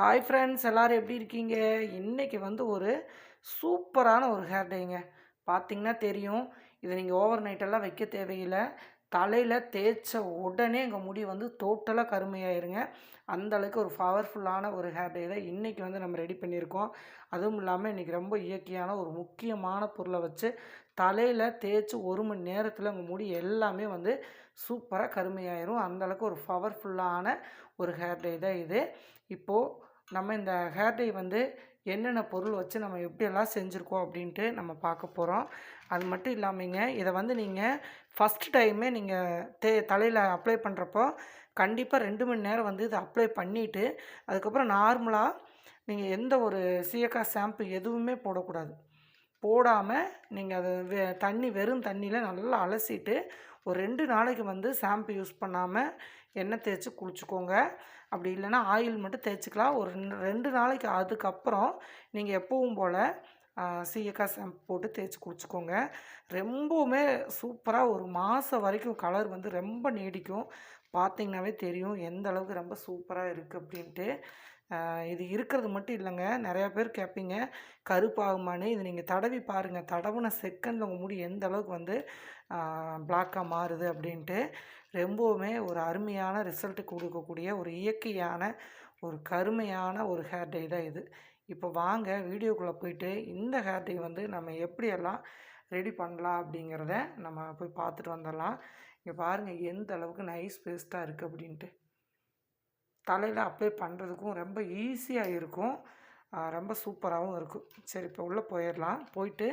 Hi friends எல்லோரும் எப்படி இருக்கீங்க? இன்றைக்கி வந்து ஒரு சூப்பரான ஒரு ஹேர் டேங்க பார்த்தீங்கன்னா தெரியும் இதை நீங்கள் ஓவர் நைட்டெல்லாம் வைக்க தேவையில்லை. தலையில் தேய்ச்ச உடனே எங்கள் முடி வந்து டோட்டலாக கருமையாயிருங்க. அந்தளவுக்கு ஒரு பவர்ஃபுல்லான ஒரு ஹேர் டே தான் இன்றைக்கி வந்து நம்ம ரெடி பண்ணியிருக்கோம். அதுவும் இல்லாமல் இன்றைக்கி ரொம்ப இயற்கையான ஒரு முக்கியமான பொருளை வச்சு தலையில் தேய்ச்சி ஒரு மணி நேரத்தில் உங்கள் முடி எல்லாமே வந்து சூப்பராக கருமையாயிரும். அந்தளவுக்கு ஒரு பவர்ஃபுல்லான ஒரு ஹேர் டே தான் இது. இப்போது நம்ம இந்த ஹேர் டை வந்து என்னென்ன பொருள் வச்சு நம்ம எப்படியெல்லாம் செஞ்சுருக்கோம் அப்படின்ட்டு நம்ம பார்க்க போகிறோம் அது மட்டும் இல்லாமங்க இதை வந்து நீங்கள் ஃபஸ்ட் டைமே நீங்கள் தே தலையில் அப்ளை பண்ணுறப்போ கண்டிப்பாக ரெண்டு மணி நேரம் வந்து இதை அப்ளை பண்ணிவிட்டு அதுக்கப்புறம் நார்மலாக நீங்கள் எந்த ஒரு சீயக்காய் ஷாம்பு எதுவுமே போடக்கூடாது. போடாமல் நீங்கள் அதை வெ தண்ணி வெறும் தண்ணியில் நல்லா அலசிட்டு ஒரு ரெண்டு நாளைக்கு வந்து ஷாம்பு யூஸ் பண்ணாமல் எண்ணெய் தேய்ச்சி குளிச்சுக்கோங்க. அப்படி இல்லைன்னா ஆயில் மட்டும் தேய்ச்சிக்கலாம். ஒரு ரெண்டு ரெண்டு நாளைக்கு அதுக்கப்புறம் நீங்கள் எப்பவும் போல் சீயக்காய் ஷாம்பு போட்டு தேய்ச்சி குளிச்சுக்கோங்க. ரொம்பவுமே சூப்பராக ஒரு மாதம் வரைக்கும் கலர் வந்து ரொம்ப நீடிக்கும். பார்த்தீங்கன்னாவே தெரியும் எந்த அளவுக்கு ரொம்ப சூப்பராக இருக்குது அப்படின்ட்டு. இது இருக்கிறது மட்டும் இல்லைங்க. நிறையா பேர் கேட்பீங்க. கருப்பாகுமான்னு இது நீங்கள் தடவி பாருங்கள் தடவுன செகண்டில் உங்கள் முடி எந்த அளவுக்கு வந்து பிளாக்காக மாறுது? அப்படின்ட்டு ரொம்பவுமே ஒரு அருமையான ரிசல்ட்டு கொடுக்கக்கூடிய ஒரு இயற்கையான ஒரு கருமையான ஒரு ஹேர் டை தான் இது. இப்போ வாங்க வீடியோக்குள்ளே போயிட்டு இந்த ஹேர் டை வந்து நம்ம எப்படியெல்லாம் ரெடி பண்ணலாம் அப்படிங்கிறத நம்ம போய் பார்த்துட்டு வந்துடலாம். இங்கே பாருங்கள் எந்த அளவுக்கு நைஸ் பேஸ்ட்டாக இருக்குது அப்படின்ட்டு. தலையில் அப்ளை பண்ணுறதுக்கும் ரொம்ப ஈஸியாக இருக்கும். ரொம்ப சூப்பராகவும் இருக்கும். சரி இப்போ உள்ளே போயிடலாம் போயிட்டு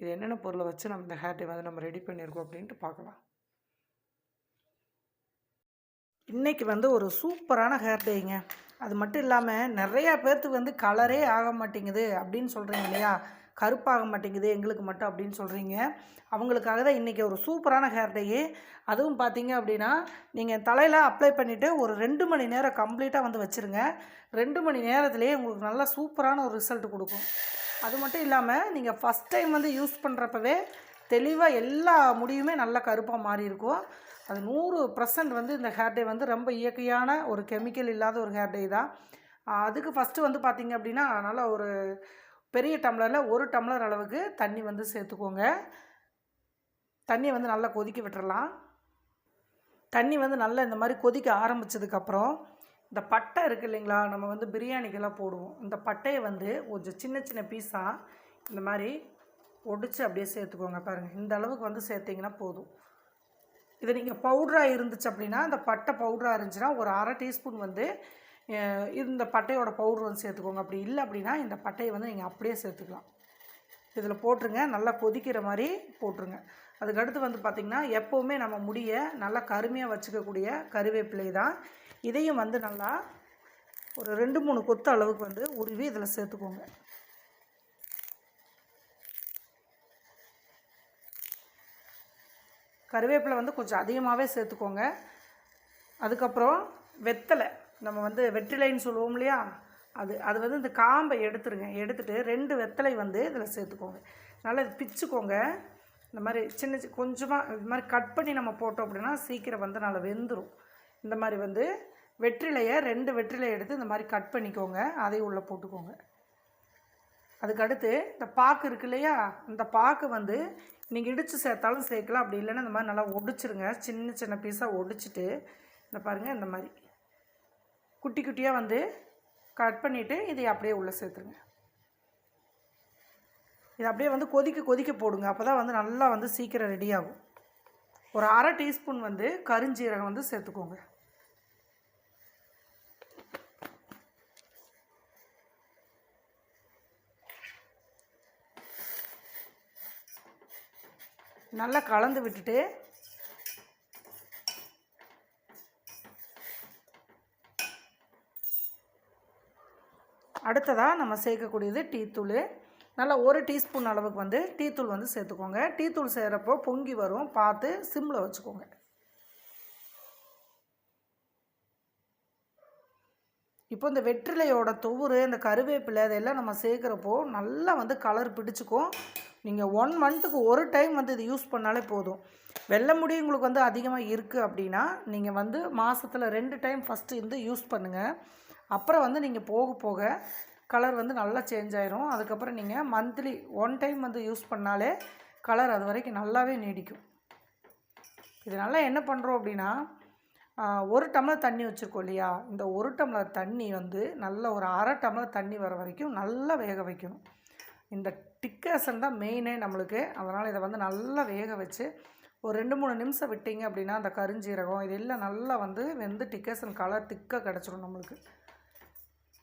இது என்னென்ன பொருளை வச்சு நம்ம இந்த ஹேர் டே வந்து நம்ம ரெடி பண்ணியிருக்கோம் அப்படின்ட்டு பார்க்கலாம். இன்றைக்கி வந்து ஒரு சூப்பரான ஹேர் டேங்க அது மட்டும் இல்லாமல் நிறையா பேர்த்துக்கு வந்து கலரே ஆக மாட்டேங்குது அப்படின்னு சொல்கிறீங்க இல்லையா? கருப்பாக மாட்டேங்குது எங்களுக்கு மட்டும் அப்படின்னு சொல்கிறீங்க அவங்களுக்காக தான் இன்றைக்கி ஒரு சூப்பரான ஹேர் டேயே அதுவும் பார்த்தீங்க அப்படின்னா நீங்கள் தலையில் அப்ளை பண்ணிவிட்டு ஒரு ரெண்டு மணி நேரம் கம்ப்ளீட்டாக வந்து வச்சுருங்க. ரெண்டு மணி நேரத்துலேயே உங்களுக்கு நல்லா சூப்பரான ஒரு ரிசல்ட் கொடுக்கும். அது மட்டும் இல்லாமல் நீங்கள் ஃபஸ்ட் டைம் வந்து யூஸ் பண்ணுறப்பவே தெளிவாக எல்லா முடியுமே நல்லா கருப்பாக மாறி இருக்கும். அது நூறு பர்சன்ட் வந்து இந்த ஹேர் டே வந்து ரொம்ப இயற்கையான ஒரு கெமிக்கல் இல்லாத ஒரு ஹேர் டே தான். அதுக்கு ஃபஸ்ட்டு வந்து பார்த்திங்க அப்படின்னா நல்லா ஒரு பெரிய டம்ளரில் ஒரு டம்ளர் அளவுக்கு தண்ணி வந்து சேர்த்துக்கோங்க. தண்ணியை வந்து நல்லா கொதிக்க விட்டுறலாம். தண்ணி வந்து நல்லா இந்த மாதிரி கொதிக்க ஆரம்பித்ததுக்கப்புறம் இந்த பட்டை இருக்குது இல்லைங்களா நம்ம வந்து பிரியாணிக்கெல்லாம் போடுவோம். இந்த பட்டையை வந்து கொஞ்சம் சின்ன சின்ன பீஸாக இந்த மாதிரி ஒடிச்சு அப்படியே சேர்த்துக்கோங்க பாருங்கள் இந்த அளவுக்கு வந்து சேர்த்திங்கன்னா போதும். இது நீங்கள் பவுட்ராக இருந்துச்சு அப்படின்னா இந்த பட்டை பவுட்ராக இருந்துச்சுன்னா ஒரு அரை டீஸ்பூன் வந்து இந்த பட்டையோட பவுடர் வந்து சேர்த்துக்கோங்க. அப்படி இல்லை அப்படின்னா இந்த பட்டையை வந்து நீங்கள் அப்படியே சேர்த்துக்கலாம். இதில் போட்டுருங்க. நல்லா கொதிக்கிற மாதிரி போட்டுருங்க. அதுக்கடுத்து வந்து பார்த்திங்கன்னா எப்போவுமே நம்ம முடியை நல்லா கருமையாக வச்சுக்கக்கூடிய கருவேப்பிலை தான். இதையும் வந்து நல்லா ஒரு ரெண்டு மூணு கொத்து அளவுக்கு வந்து உருவி இதில் சேர்த்துக்கோங்க. கருவேப்பிலை வந்து கொஞ்சம் அதிகமாகவே சேர்த்துக்கோங்க. அதுக்கப்புறம் வெத்தலை. நம்ம வந்து வெற்றிலைன்னு சொல்லுவோம் இல்லையா? அது அது வந்து இந்த காம்பை எடுத்துருங்க. எடுத்துகிட்டு ரெண்டு வெத்தலை வந்து இதில் சேர்த்துக்கோங்க. நல்லா பிச்சுக்கோங்க. இந்த மாதிரி சின்ன கொஞ்சமாக இது மாதிரி கட் பண்ணி நம்ம போட்டோம் அப்படின்னா சீக்கிரம் வந்து நல்லா வெந்துடும் இந்த மாதிரி வந்து வெற்றிலையை ரெண்டு வெற்றிலையை எடுத்து இந்த மாதிரி கட் பண்ணிக்கோங்க. அதை உள்ளே போட்டுக்கோங்க. அதுக்கடுத்து இந்த பாக்கு இருக்கு இல்லையா? இந்த பாக்கு வந்து நீங்கள் இடித்து சேர்த்தாலும் சேர்க்கலாம். அப்படி இல்லைன்னா இந்த மாதிரி நல்லா ஒடிச்சிருங்க. சின்ன சின்ன பீஸாக ஒடிச்சிட்டு இந்த பாருங்கள் இந்த மாதிரி. குட்டி குட்டியாக வந்து கட் பண்ணிவிட்டு இதை அப்படியே உள்ளே சேர்த்துருங்க. இது அப்படியே வந்து கொதிக்க கொதிக்க போடுங்க. அப்போ தான் வந்து நல்லா வந்து சீக்கிரம் ரெடி ஆகும். ஒரு அரை டீஸ்பூன் வந்து கருஞ்சீரகம் வந்து சேர்த்துக்கோங்க. நல்லா கலந்து விட்டுட்டு அடுத்ததாக நம்ம சேர்க்கக்கூடியது டீத்தூள் நல்லா ஒரு டீஸ்பூன் அளவுக்கு வந்து டீத்தூள் வந்து சேர்த்துக்கோங்க. டீத்தூள் செய்கிறப்போ பொங்கி வரும். பார்த்து சிம்மில் வச்சுக்கோங்க. இப்போ இந்த வெற்றிலையோட தொவுறு இந்த கருவேப்பிலை இதெல்லாம் நம்ம சேர்க்குறப்போ நல்லா வந்து கலர் பிடிச்சிக்கும். நீங்கள் ஒன் மந்த்துக்கு ஒரு டைம் வந்து இது யூஸ் பண்ணாலே போதும். வெள்ளை முடி உங்களுக்கு வந்து அதிகமாக இருக்குது அப்படின்னா நீங்கள் வந்து மாதத்தில் ரெண்டு டைம் ஃபஸ்ட்டு வந்து யூஸ் பண்ணுங்கள் அப்புறம் வந்து நீங்கள் போக போக கலர் வந்து நல்லா சேஞ்ச் ஆயிரும். அதுக்கப்புறம் நீங்கள் மந்த்லி ஒன் டைம் வந்து யூஸ் பண்ணாலே கலர் அது வரைக்கும் நல்லாவே நீடிக்கும். இதனால என்ன பண்ணுறோம் அப்படின்னா ஒரு டம்ளர் தண்ணி வச்சுருக்கோம் இல்லையா? இந்த ஒரு டம்ளர் தண்ணி வந்து நல்ல ஒரு அரை டம்ளர் தண்ணி வர வரைக்கும் நல்லா வேக வைக்கணும். இந்த டிக்கேசன் தான் மெயினே நம்மளுக்கு. அதனால் இதை வந்து நல்லா வேக வச்சு ஒரு ரெண்டு மூணு நிமிஷம் விட்டீங்க அப்படின்னா அந்த கருஞ்சீரகம் இதெல்லாம் நல்லா வந்து வெந்து டிக்கேசன் கலர் திக்காக கிடச்சிரும் நம்மளுக்கு.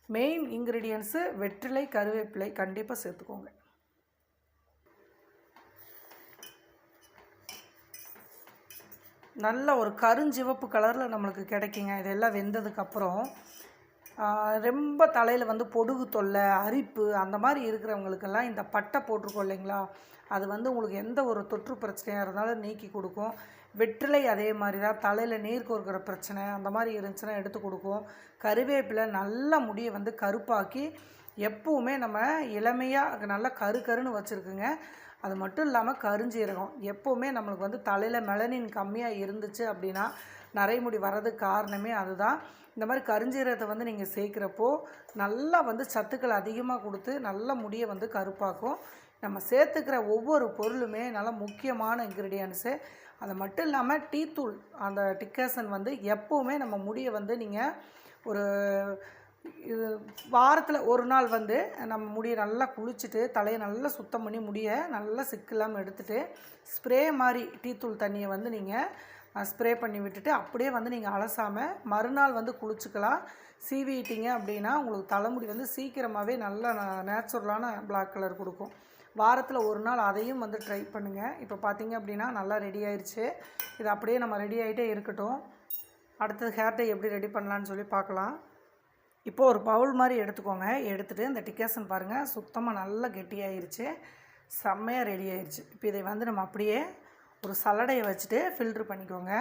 மெயின் இன்க்ரீடியன்ஸு வெற்றிலை கருவேப்பிலை கண்டிப்பாக சேர்த்துக்கோங்க. நல்ல ஒரு கருஞ்சிவப்பு கலரில் நம்மளுக்கு கிடைக்குங்க. இதெல்லாம் வெந்ததுக்கப்புறம் ரொம்ப தலையில் வந்து பொடுகு தொல்லை அரிப்பு அந்த மாதிரி இருக்கிறவங்களுக்கெல்லாம் இந்த பட்டை போட்டிருக்கோம் இல்லைங்களா? அது வந்து உங்களுக்கு எந்த ஒரு தொற்று பிரச்சனையாக இருந்தாலும் நீக்கி கொடுக்கும். வெற்றிலை அதே மாதிரி தான். தலையில் நீர் கோர்க்கிற பிரச்சனை அந்த மாதிரி இருந்துச்சுன்னா எடுத்து கொடுக்கும். கருவேப்பிலை நல்ல முடியை வந்து கருப்பாக்கி எப்பவுமே நம்ம இளமையாக நல்லா கரு கருன்னு வச்சுருக்குங்க. அது மட்டும் இல்லாமல் கருஞ்சீரகம். எப்போவுமே நம்மளுக்கு வந்து தலையில் மெலனின் கம்மியாக இருந்துச்சு அப்படின்னா நரைமுடி வர்றதுக்கு காரணமே அதுதான். இந்த மாதிரி கருஞ்சீரகத்தை வந்து நீங்கள் சேர்க்குறப்போ நல்லா வந்து சத்துக்கள் அதிகமாக கொடுத்து நல்ல முடியை வந்து கருப்பாக்கும். நம்ம சேர்த்துக்கிற ஒவ்வொரு பொருளுமே நல்ல முக்கியமான இன்க்ரீடியன்ஸு அது மட்டும் இல்லாமல் டீத்தூள் அந்த டிக்கேசன் வந்து எப்போவுமே நம்ம முடியை வந்து நீங்கள் ஒரு இது வாரத்தில் ஒரு நாள் வந்து நம்ம முடியை நல்லா குளிச்சுட்டு தலையை நல்லா சுத்தம் பண்ணி முடியை நல்லா சிக்கில்லாமல் எடுத்துட்டு ஸ்ப்ரே மாதிரி டீத்தூள் தண்ணியை வந்து நீங்கள் ஸ்ப்ரே பண்ணி விட்டுட்டு அப்படியே வந்து நீங்கள் அலசாமல் மறுநாள் வந்து குளிச்சுக்கலாம். சீவிட்டீங்க அப்படின்னா உங்களுக்கு தலைமுடி வந்து சீக்கிரமாகவே நல்ல நேச்சுரலான பிளாக் கலர் கொடுக்கும். வாரத்தில் ஒரு நாள் அதையும் வந்து ட்ரை பண்ணுங்கள் இப்போ பார்த்தீங்க அப்படின்னா நல்லா ரெடி ஆயிடுச்சு இது அப்படியே நம்ம ரெடி ஆகிட்டே இருக்கட்டும். அடுத்தது ஹேர் டை எப்படி ரெடி பண்ணலான்னு சொல்லி பார்க்கலாம் இப்போ ஒரு பவுல் மாதிரி எடுத்துக்கோங்க. எடுத்துகிட்டு இந்த டிக்கேசன் பாருங்கள் சுத்தமாக நல்லா கெட்டியாயிருச்சு செம்மையாக ரெடி ஆயிடுச்சு இப்போ இதை வந்து நம்ம அப்படியே ஒரு சலடையை வச்சுட்டு ஃபில்ட்ரு பண்ணிக்கோங்க.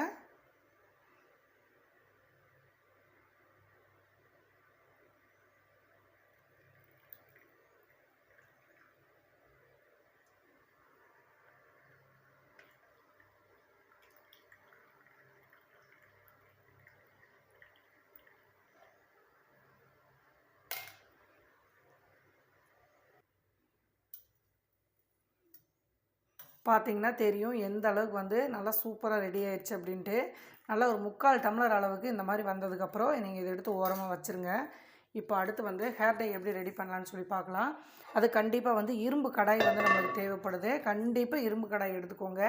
பார்த்திங்கன்னா தெரியும் எந்த அளவுக்கு வந்து நல்லா சூப்பராக ரெடி ஆயிடுச்சு அப்படின்ட்டு. நல்லா ஒரு முக்கால் டம்ளர் அளவுக்கு இந்த மாதிரி வந்ததுக்கப்புறம் நீங்கள் இதை எடுத்து ஓரமாக வச்சுருங்க. இப்போ அடுத்து வந்து ஹேர் டை எப்படி ரெடி பண்ணலான்னு சொல்லி பார்க்கலாம். அது கண்டிப்பாக வந்து இரும்பு கடாய் வந்து நம்மளுக்கு தேவைப்படுது. கண்டிப்பாக இரும்பு கடாய் எடுத்துக்கோங்க.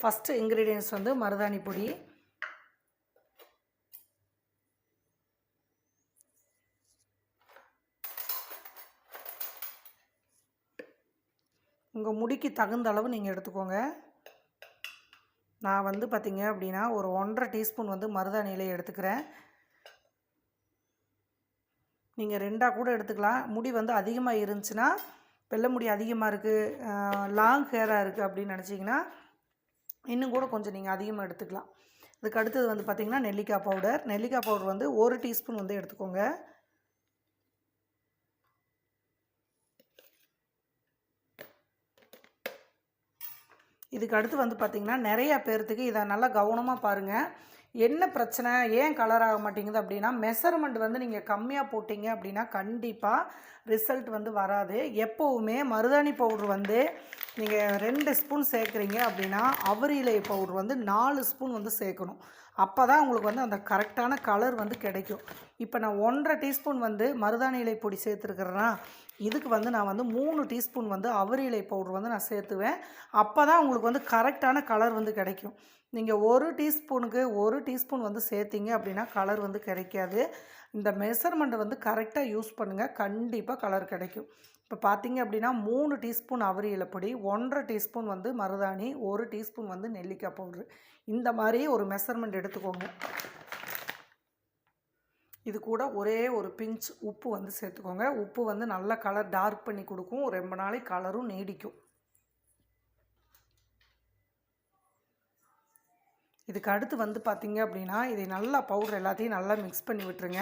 ஃபஸ்ட்டு இன்க்ரீடியன்ஸ் வந்து மருதாணி பொடி. உங்கள் முடிக்கு தகுந்த அளவு நீங்கள் எடுத்துக்கோங்க. நான் வந்து பார்த்திங்க அப்படின்னா ஒரு ஒன்றரை டீஸ்பூன் வந்து மருதாணியிலே எடுத்துக்கிறேன். நீங்கள் ரெண்டாக கூட எடுத்துக்கலாம். முடி வந்து அதிகமாக இருந்துச்சுன்னா வெள்ளை முடி அதிகமாக இருக்குது லாங் ஹேராக இருக்குது அப்படின்னு நினச்சிங்கன்னா இன்னும் கூட கொஞ்சம் நீங்கள் அதிகமாக எடுத்துக்கலாம். அதுக்கு அடுத்தது வந்து பார்த்திங்கன்னா நெல்லிக்காய் பவுடர் நெல்லிக்காய் பவுடர் வந்து ஒரு டீஸ்பூன் வந்து எடுத்துக்கோங்க. இதுக்கு அடுத்து வந்து பார்த்திங்கன்னா நிறையா பேர்த்துக்கு இதை நல்லா கவனமாக பாருங்கள் என்ன பிரச்சனை? ஏன் கலர் ஆக மாட்டேங்குது அப்படின்னா மெஷர்மெண்ட் வந்து நீங்கள் கம்மியாக போட்டிங்க அப்படின்னா கண்டிப்பாக ரிசல்ட் வந்து வராது. எப்போவுமே மருதாணி பவுட்ரு வந்து நீங்கள் ரெண்டு ஸ்பூன் சேர்க்குறீங்க அப்படின்னா அவரி இலை பவுட்ரு வந்து நாலு ஸ்பூன் வந்து சேர்க்கணும். அப்போ தான் உங்களுக்கு வந்து அந்த கரெக்டான கலர் வந்து கிடைக்கும். இப்போ நான் ஒன்றரை டீஸ்பூன் வந்து மருதாணி இலை பொடி சேர்த்துருக்குறேன்னா இதுக்கு வந்து நான் வந்து மூணு டீஸ்பூன் வந்து அவரி இலை வந்து நான் சேர்த்துவேன். அப்போ தான் உங்களுக்கு வந்து கரெக்டான கலர் வந்து கிடைக்கும். நீங்கள் ஒரு டீஸ்பூனுக்கு ஒரு டீஸ்பூன் வந்து சேர்த்திங்க அப்படின்னா கலர் வந்து கிடைக்காது. இந்த மெஷர்மெண்ட்டை வந்து கரெக்டாக யூஸ் பண்ணுங்கள் கண்டிப்பாக கலர் கிடைக்கும். இப்போ பார்த்தீங்க அப்படின்னா மூணு டீஸ்பூன் அவரி இலப்பொடி ஒன்றரை டீஸ்பூன் வந்து மருதாணி ஒரு டீஸ்பூன் வந்து நெல்லிக்காய் பவுட்ரு இந்த மாதிரி ஒரு மெஷர்மெண்ட் எடுத்துக்கோங்க. இது கூட ஒரே ஒரு பிஞ்ச் உப்பு வந்து சேர்த்துக்கோங்க. உப்பு வந்து நல்ல கலர் டார்க் பண்ணி கொடுக்கும். ரொம்ப நாளைக்கு கலரும் நீடிக்கும். இதுக்கு அடுத்து வந்து பார்த்தீங்க அப்படின்னா இதை நல்லா பவுடர் எல்லாத்தையும் நல்லா மிக்ஸ் பண்ணி விட்டுருங்க.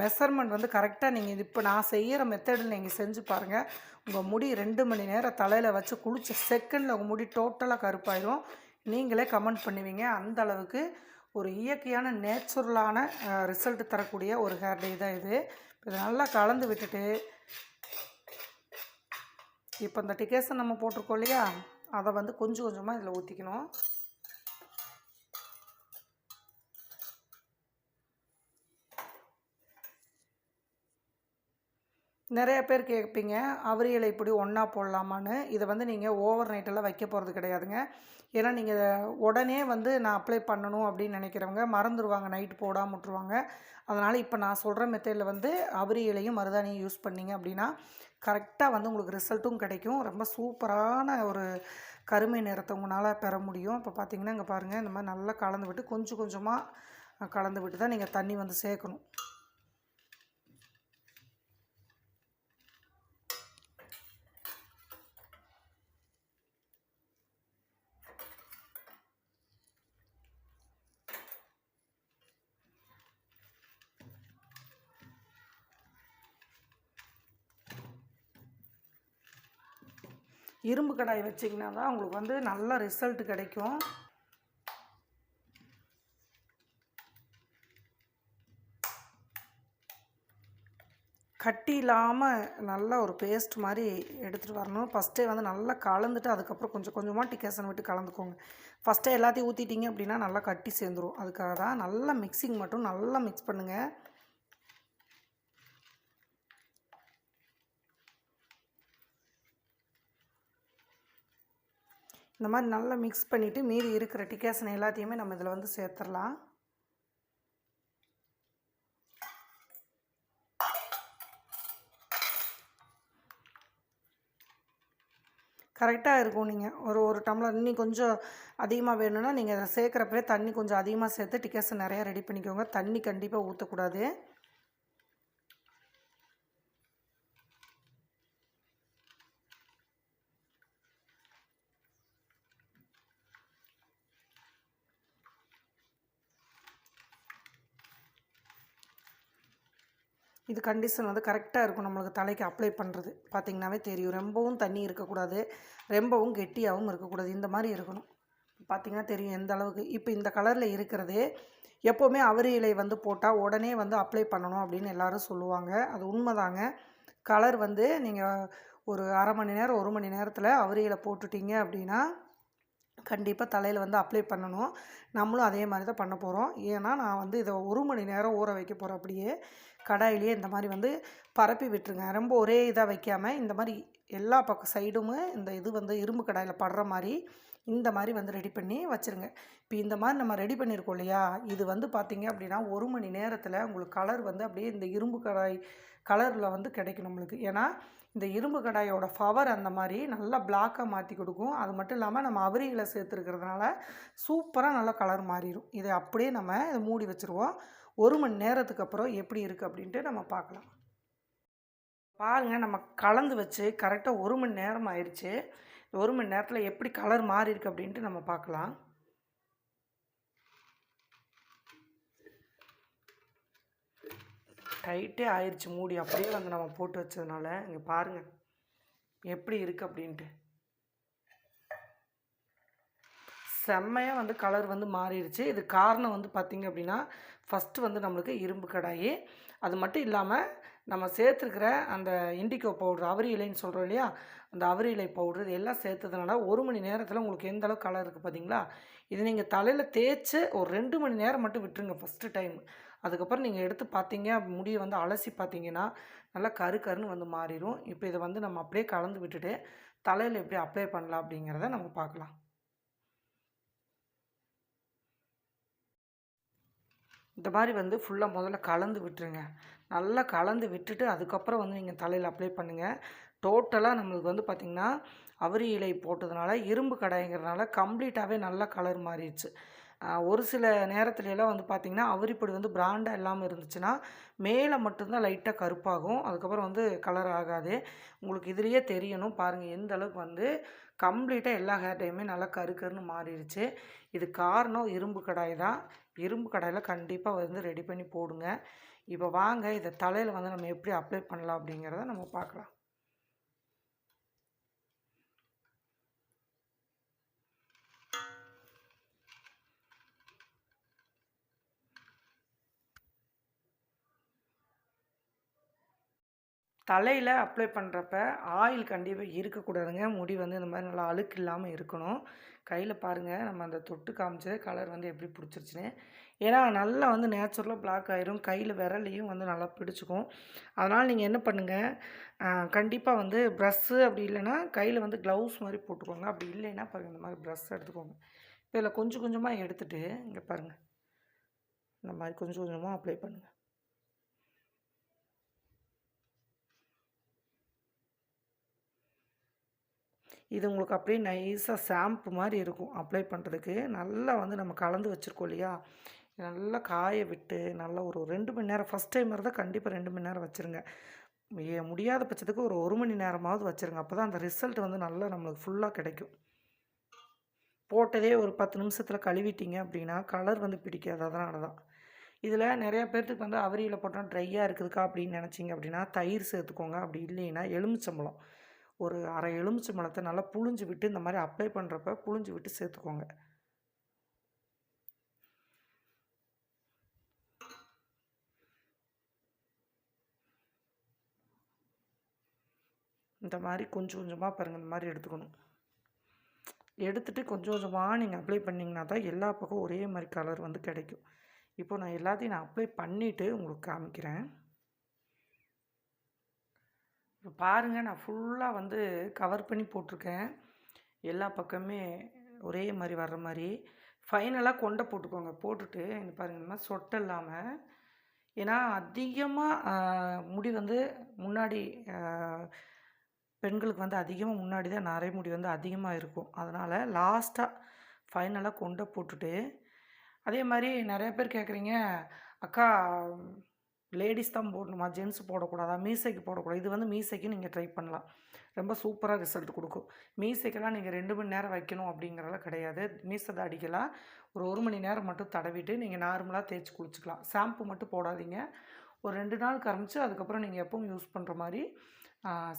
மெஷர்மெண்ட் வந்து கரெக்டாக நீங்கள் இது இப்போ நான் செய்கிற மெத்தடில் நீங்கள் செஞ்சு பாருங்கள் உங்கள் முடி ரெண்டு மணி நேரம் தலையில் வச்சு குளிச்ச செகண்டில் உங்கள் முடி டோட்டலாக கருப்பாயிரும். நீங்களே கமெண்ட் பண்ணுவீங்க. அந்த அளவுக்கு ஒரு இயற்கையான நேச்சுரலான ரிசல்ட் தரக்கூடிய ஒரு ஹேர் டை தான் இது. இதை நல்லா கலந்து விட்டுட்டு இப்போ இந்த டிகேசன் நம்ம போட்டிருக்கோம் இல்லையா? அதை வந்து கொஞ்சம் கொஞ்சமாக இதில் ஊற்றிக்கணும் நிறைய பேர் கேட்பீங்க அவரி இலை இப்படி ஒன்றா போடலாமான்னு? இதை வந்து நீங்கள் ஓவர் நைட்டெல்லாம் வைக்க போகிறது கிடையாதுங்க. ஏன்னா நீங்கள் உடனே வந்து நான் அப்ளை பண்ணணும் அப்படின்னு நினைக்கிறவங்க மறந்துடுவாங்க நைட் போடாமல் விட்ருவாங்க அதனால் இப்போ நான் சொல்கிற மெத்தடில் வந்து அவரி இலையும் மருதாணியும் யூஸ் பண்ணிங்க அப்படின்னா கரெக்டாக வந்து உங்களுக்கு ரிசல்ட்டும் கிடைக்கும். ரொம்ப சூப்பரான ஒரு கருமை நிறத்தை உங்களால் பெற முடியும். இப்போ பார்த்தீங்கன்னா இங்கே பாருங்கள் இந்த மாதிரி நல்லா கலந்து விட்டு கொஞ்சம் கொஞ்சமாக கலந்து விட்டு தான் நீங்கள் தண்ணி வந்து சேர்க்கணும். இரும்பு கடாய் வச்சிங்கன்னா தான் உங்களுக்கு வந்து நல்ல ரிசல்ட் கிடைக்கும். கட்டி இல்லாமல் நல்லா ஒரு பேஸ்ட் மாதிரி எடுத்துகிட்டு வரணும். ஃபஸ்ட்டே வந்து நல்லா கலந்துட்டு அதுக்கப்புறம் கொஞ்சம் கொஞ்சமாக டிக்கேசன் விட்டு கலந்துக்கோங்க. ஃபஸ்ட்டே எல்லாத்தையும் ஊற்றிட்டீங்க அப்படின்னா நல்லா கட்டி சேர்ந்துரும். அதுக்காக தான் நல்லா மிக்சிங் மட்டும் நல்லா மிக்ஸ் பண்ணுங்கள் இந்த மாதிரி நல்லா மிக்ஸ் பண்ணிவிட்டு மீதி இருக்கிற டிகேசன் எல்லாத்தையுமே நம்ம இதில் வந்து சேர்த்துடலாம். கரெக்டாக இருக்கும் நீங்கள் ஒரு ஒரு டம்ளர் இன்னும் கொஞ்சம் அதிகமாக வேணும்னா நீங்கள் அதை சேர்க்குறப்பவே தண்ணி கொஞ்சம் அதிகமாக சேர்த்து டிக்கெட்ஸ் நிறையா ரெடி பண்ணிக்கோங்க. தண்ணி கண்டிப்பாக ஊற்றக்கூடாது இது கண்டிஷன் வந்து கரெக்டாக இருக்கும் நம்மளுக்கு தலைக்கு அப்ளை பண்ணுறது பார்த்திங்கனாவே தெரியும். ரொம்பவும் தண்ணி இருக்கக்கூடாது. ரொம்பவும் கெட்டியாகவும் இருக்கக்கூடாது. இந்த மாதிரி இருக்கணும். பார்த்திங்கன்னா தெரியும் எந்த அளவுக்கு. இப்போ இந்த கலரில் இருக்கிறது எப்போவுமே அவரி இலை வந்து போட்டால் உடனே வந்து அப்ளை பண்ணணும் அப்படின்னு எல்லோரும் சொல்லுவாங்க. அது உண்மைதாங்க. கலர் வந்து நீங்கள் ஒரு அரை மணி நேரம் ஒரு மணி நேரத்தில் அவரி இலை போட்டுட்டீங்க அப்படின்னா கண்டிப்பாக தலையில் வந்து அப்ளை பண்ணணும். நம்மளும் அதே மாதிரி தான் பண்ண போகிறோம் ஏன்னா நான் வந்து இதை ஒரு மணி நேரம் ஊற வைக்க போகிறேன் அப்படியே. கடாயிலேயே இந்த மாதிரி வந்து பரப்பி விட்டுருங்க. ரொம்ப ஒரே இதாக வைக்காமல் இந்த மாதிரி எல்லா பக்கம் சைடும் இந்த இது வந்து இரும்பு கடாயில் படுற மாதிரி இந்த மாதிரி வந்து ரெடி பண்ணி வச்சுருங்க. இப்போ இந்த மாதிரி நம்ம ரெடி பண்ணியிருக்கோம் இல்லையா? இது வந்து பார்த்திங்க அப்படின்னா ஒரு மணி நேரத்தில் உங்களுக்கு கலர் வந்து அப்படியே இந்த இரும்பு கடாய் கலரில் வந்து கிடைக்கும் நம்மளுக்கு. ஏன்னா இந்த இரும்பு கடாயோட ஃபவர் அந்த மாதிரி நல்லா பிளாக்காக மாற்றி கொடுக்கும். அது மட்டும் இல்லாமல் நம்ம அவரிகளை சேர்த்துருக்கிறதுனால சூப்பராக நல்லா கலர் மாறிடும் இதை அப்படியே நம்ம இதை மூடி வச்சுருவோம். ஒரு மணி நேரத்துக்கு அப்புறம் எப்படி இருக்குது அப்படின்ட்டு நம்ம பார்க்கலாம். பாருங்கள் நம்ம கலந்து வச்சு கரெக்டாக ஒரு மணி நேரம் ஆயிடுச்சு. ஒரு மணி நேரத்தில் எப்படி கலர் மாறி இருக்கு அப்படின்ட்டு நம்ம பார்க்கலாம். டைட்டே ஆயிடுச்சு மூடி. அப்படியே வந்து நம்ம போட்டு வச்சதுனால இங்கே பாருங்கள் எப்படி இருக்குது அப்படின்ட்டு. செம்மையாக வந்து கலர் வந்து மாறிடுச்சு. இது காரணம் வந்து பார்த்திங்க அப்படின்னா ஃபஸ்ட்டு வந்து நம்மளுக்கு இரும்பு கடாயி. அது மட்டும் இல்லாமல் நம்ம சேர்த்துருக்கிற அந்த இண்டிகோ பவுடர் அவரி இலைன்னு சொல்கிறோம் இல்லையா? அந்த அவரி இலை பவுடர் இது எல்லாம் சேர்த்ததுனால ஒரு மணி நேரத்தில் உங்களுக்கு எந்த அளவுக்கு கலர் இருக்குது பார்த்தீங்களா இது நீங்கள் தலையில் தேய்ச்சி ஒரு ரெண்டு மணி நேரம் மட்டும் விட்டுருங்க ஃபஸ்ட்டு டைம் அதுக்கப்புறம் நீங்கள் எடுத்து பார்த்தீங்க முடியை வந்து அலசி பார்த்தீங்கன்னா நல்லா கரு கருன்னு வந்து மாறிடும் இப்போ இதை வந்து நம்ம அப்படியே கலந்து விட்டுட்டு தலையில் எப்படி அப்ளை பண்ணலாம் அப்படிங்கிறத நம்ம பார்க்கலாம். இந்த மாதிரி வந்து ஃபுல்லாக முதல்ல கலந்து விட்டுருங்க. நல்லா கலந்து விட்டுட்டு அதுக்கப்புறம் வந்து நீங்கள் தலையில் அப்ளை பண்ணுங்கள் டோட்டலாக நம்மளுக்கு வந்து பார்த்திங்கன்னா அவரி இலை போட்டதுனால இரும்பு கடாய்ங்கிறதுனால கம்ப்ளீட்டாகவே நல்லா கலர் மாறிடுச்சு. ஒரு சில நேரத்துலலாம் வந்து பார்த்திங்கன்னா அவரிப்பொடி வந்து பிராண்டாக இல்லாமல் இருந்துச்சுன்னா மேலே மட்டும்தான் லைட்டாக கருப்பாகும். அதுக்கப்புறம் வந்து கலர் ஆகாது. உங்களுக்கு இதுலேயே தெரியணும். பாருங்கள் எந்த அளவுக்கு வந்து கம்ப்ளீட்டாக எல்லா ஹேர் டைமே நல்லா கருக்கருன்னு மாறிடுச்சு. இது காரணம் இரும்பு கடாய் தான். இரும்பு கடாயில் கண்டிப்பாக வந்து ரெடி பண்ணி போடுங்க. இப்போ வாங்க இதை தலையில் வந்து நம்ம எப்படி அப்ளை பண்ணலாம் அப்படிங்கிறத நம்ம பார்க்கலாம். தலையில் அப்ளை பண்ணுறப்ப ஆயில் கண்டிப்பாக இருக்கக்கூடாதுங்க. முடி வந்து இந்த மாதிரி நல்லா அழுக்கு இல்லாமல் இருக்கணும். கையில் பாருங்கள் நம்ம அந்த தொட்டு காமிச்ச கலர் வந்து எப்படி பிடிச்சிருச்சுன்னு. ஏன்னா நல்லா வந்து நேச்சுரலாக பிளாக் ஆயிரும். கையில் விரலையும் வந்து நல்லா பிடிச்சிக்கும். அதனால் நீங்கள் என்ன பண்ணுங்கள் கண்டிப்பாக வந்து ப்ரஷ்ஷு அப்படி இல்லைன்னா கையில் வந்து க்ளவுஸ் மாதிரி போட்டுக்கோங்க. அப்படி இல்லைன்னா பாருங்கள் இந்த மாதிரி ப்ரஷ் எடுத்துக்கோங்க. இப்போ இதில் கொஞ்சம் கொஞ்சமாக எடுத்துகிட்டு இங்கே பாருங்கள் இந்த மாதிரி கொஞ்சம் கொஞ்சமாக அப்ளை பண்ணுங்கள் இது உங்களுக்கு அப்படியே நைஸாக ஷாம்பு மாதிரி இருக்கும். அப்ளை பண்ணுறதுக்கு நல்லா வந்து நம்ம கலந்து வச்சுருக்கோம் இல்லையா? நல்லா காய விட்டு நல்லா ஒரு ரெண்டு மணி நேரம் ஃபஸ்ட் டைம் இருந்தால் கண்டிப்பாக ரெண்டு மணி நேரம் வச்சுருங்க. முடியாத பட்சத்துக்கு ஒரு ஒரு மணி நேரமாவது வச்சுருங்க. அப்போ தான் அந்த ரிசல்ட் வந்து நல்லா நம்மளுக்கு ஃபுல்லாக கிடைக்கும். போட்டதே ஒரு பத்து நிமிஷத்தில் கழுவிட்டீங்க அப்படின்னா கலர் வந்து பிடிக்காது. அதனால தான். இதில் நிறையா பேர்த்துக்கு வந்து அவரியில் போட்டால் ட்ரையாக இருக்குதுக்கா அப்படின்னு நினச்சிங்க அப்படின்னா தயிர் சேர்த்துக்கோங்க. அப்படி இல்லைன்னா எலுமிச்சம்பழம். ஒரு அரை எலுமிச்சம்பழத்தை நல்லா புழிஞ்சு விட்டு இந்த மாதிரி அப்ளை பண்ணுறப்ப புழிஞ்சு விட்டு சேர்த்துக்கோங்க. இந்த மாதிரி கொஞ்சம் கொஞ்சமாக பாருங்கள் இந்த மாதிரி எடுத்துக்கணும். எடுத்துகிட்டு கொஞ்சம் கொஞ்சமாக நீங்கள் அப்ளை பண்ணிங்கன்னா தான் எல்லா பக்கம் ஒரே மாதிரி கலர் வந்து கிடைக்கும். இப்போ நான் எல்லாத்தையும் நான் அப்ளை பண்ணிவிட்டு உங்களுக்கு காமிக்கிறேன். இப்போ பாருங்கள் நான் ஃபுல்லாக வந்து கவர் பண்ணி போட்டிருக்கேன். எல்லா பக்கமே ஒரே மாதிரி வர்ற மாதிரி ஃபைனலாக கொண்டை போட்டுக்கோங்க. போட்டுட்டு இந்த பாருங்கள் இந்த மாதிரி சொட்டை இல்லாமல் ஏன்னா அதிகமாக முடி வந்து முன்னாடி பெண்களுக்கு வந்து அதிகமாக முன்னாடி தான் நிறைய முடி வந்து அதிகமாக இருக்கும். அதனால் லாஸ்ட்டாக ஃபைனலாக கொண்டை போட்டுட்டு அதே மாதிரி நிறைய பேர் கேட்குறீங்க அக்கா லேடிஸ் தான் போடணுமா? ஜென்ஸ் போடக்கூடாதா? மீசைக்கு போடக்கூடாது? இது வந்து மீசைக்கு நீங்கள் ட்ரை பண்ணலாம். ரொம்ப சூப்பராக ரிசல்ட் கொடுக்கும். மீசைக்கெல்லாம் நீங்கள் ரெண்டு மணி நேரம் வைக்கணும் அப்படிங்கிறதெல்லாம் கிடையாது. மீசை அடிக்கலாம். ஒரு ஒரு மணி நேரம் மட்டும் தடவிட்டு நீங்கள் நார்மலாக தேய்ச்சி குளிச்சுக்கலாம். ஷாம்பு மட்டும் போடாதீங்க. ஒரு ரெண்டு நாள் கரைஞ்சி அதுக்கப்புறம் நீங்கள் எப்பவும் யூஸ் பண்ணுற மாதிரி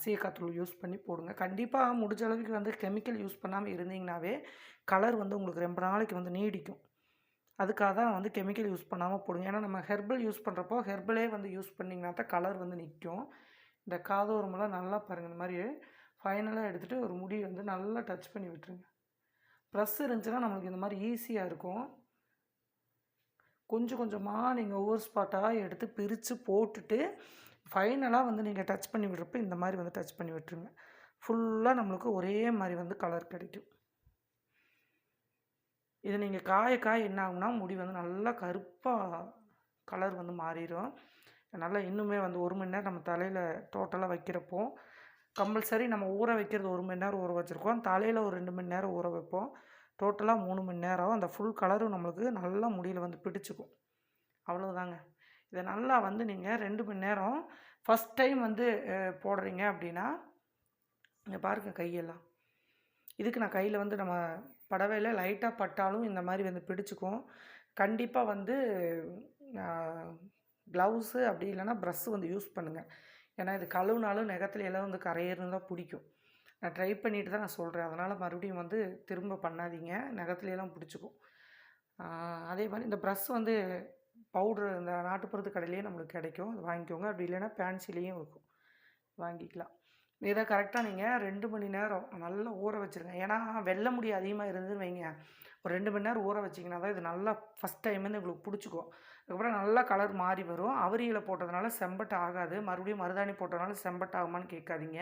சீக்காத்தூள் யூஸ் பண்ணி போடுங்க. கண்டிப்பாக முடிஞ்ச அளவுக்கு வந்து கெமிக்கல் யூஸ் பண்ணாமல் இருந்தீங்கனாவே கலர் வந்து உங்களுக்கு ரொம்ப நாளைக்கு வந்து நீடிக்கும். அதுக்காக தான் வந்து கெமிக்கல் யூஸ் பண்ணாமல் போடுங்க. ஏன்னா நம்ம ஹெர்பல் யூஸ் பண்ணுறப்போ ஹெர்பலே வந்து யூஸ் பண்ணிங்கன்னா தான் கலர் வந்து நிற்கும் இந்த காதோரமெல்லாம் நல்லா பாருங்கள் இந்த மாதிரி ஃபைனலாக எடுத்துகிட்டு ஒரு முடி வந்து நல்லா டச் பண்ணி விட்டுருங்க. ப்ரெஸ் இருந்துச்சுன்னா நம்மளுக்கு இந்த மாதிரி ஈஸியாக இருக்கும். கொஞ்சம் கொஞ்சமாக நீங்கள் ஒவ்வொரு ஸ்பாட்டாக எடுத்து பிரித்து போட்டுட்டு ஃபைனலாக வந்து நீங்கள் டச் பண்ணி விடுறப்ப இந்த மாதிரி வந்து டச் பண்ணி விட்டுருங்க. ஃபுல்லாக நம்மளுக்கு ஒரே மாதிரி வந்து கலர் கிடைக்கும். இதை நீங்கள் காய காய என்ன ஆகும்னா முடி வந்து நல்லா கருப்பாக கலர் வந்து மாறிடும் நல்லா இன்னுமே வந்து ஒரு மணி நேரம் நம்ம தலையில் டோட்டலாக வைக்கிறப்போ கம்பல்சரி நம்ம ஊற வைக்கிறது ஒரு மணி நேரம் ஊற வச்சுருக்கோம். தலையில் ஒரு ரெண்டு மணி நேரம் ஊற வைப்போம். டோட்டலாக மூணு மணி நேரம் அந்த ஃபுல் கலரும் நம்மளுக்கு நல்லா முடியில் வந்து பிடிச்சிக்கும். அவ்வளோதாங்க இதை நல்லா வந்து நீங்கள் ரெண்டு மணி நேரம் ஃபஸ்ட் டைம் வந்து போடுறீங்க அப்படின்னா இங்கே பாருங்கள் கையெல்லாம். இதுக்கு நான் கையில் வந்து நம்ம படவையில் லைட்டாக பட்டாலும் இந்த மாதிரி வந்து பிடிச்சிக்கும் கண்டிப்பாக வந்து க்ளவுஸு அப்படி இல்லைன்னா ப்ரஷ்ஷு வந்து யூஸ் பண்ணுங்கள் ஏன்னா இது கழுவுனாலும் நெகத்தில் எல்லாம் வந்து கரையிறது தான் பிடிக்கும். நான் ட்ரை பண்ணிட்டு தான் நான் சொல்கிறேன் அதனால் மறுபடியும் வந்து திரும்ப பண்ணாதீங்க. நெகத்துலையெல்லாம் பிடிச்சிக்கும். அதே மாதிரி இந்த ப்ரஷ் வந்து பவுட்ரு இந்த நாட்டுப்புறத்து கடையிலேயே நம்மளுக்கு கிடைக்கும். அது வாங்கிக்கோங்க. அப்படி இல்லைன்னா பேன்சிலையும் இருக்கும். வாங்கிக்கலாம். இதை கரெக்டாக நீங்கள் ரெண்டு மணி நேரம் நல்லா ஊற வச்சுருங்க. ஏன்னா வெள்ளை முடி அதிகமாக இருந்துன்னு வைங்க. ஒரு ரெண்டு மணி நேரம் ஊற வச்சிங்கன்னா தான் இது நல்லா ஃபஸ்ட் டைம் வந்து உங்களுக்கு பிடிச்சிக்கும். அதுக்கப்புறம் நல்லா கலர் மாறி வரும். அவரியில் போட்டதுனால செம்பட்டு ஆகாது. மறுபடியும் மருதாணி போட்டதுனால செம்பட்டு ஆகுமான்னு கேட்காதீங்க.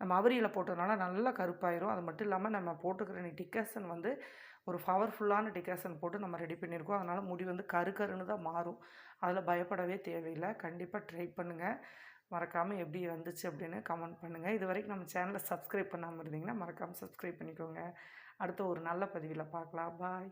நம்ம அவரியில் போட்டதுனால நல்லா கருப்பாயிரும். அது மட்டும் இல்லாமல் நம்ம போட்டுக்கிற டிக்கேஷன் வந்து ஒரு பவர்ஃபுல்லான டிக்கேஷன் போட்டு நம்ம ரெடி பண்ணியிருக்கோம். அதனால் முடி வந்து கரு கருன்னு தான் மாறும். அதில் பயப்படவே தேவையில்லை. கண்டிப்பாக ட்ரை பண்ணுங்கள் மறக்காமல் எப்படி வந்துச்சு அப்படின்னு கமெண்ட் பண்ணுங்கள் இது வரைக்கும் நம்ம சேனலை சப்ஸ்கிரைப் பண்ணாமல் இருந்தீங்கன்னா மறக்காமல் சப்ஸ்கிரைப் பண்ணிக்கோங்க. அடுத்த ஒரு நல்ல பதிவில் பார்க்கலாம். பாய்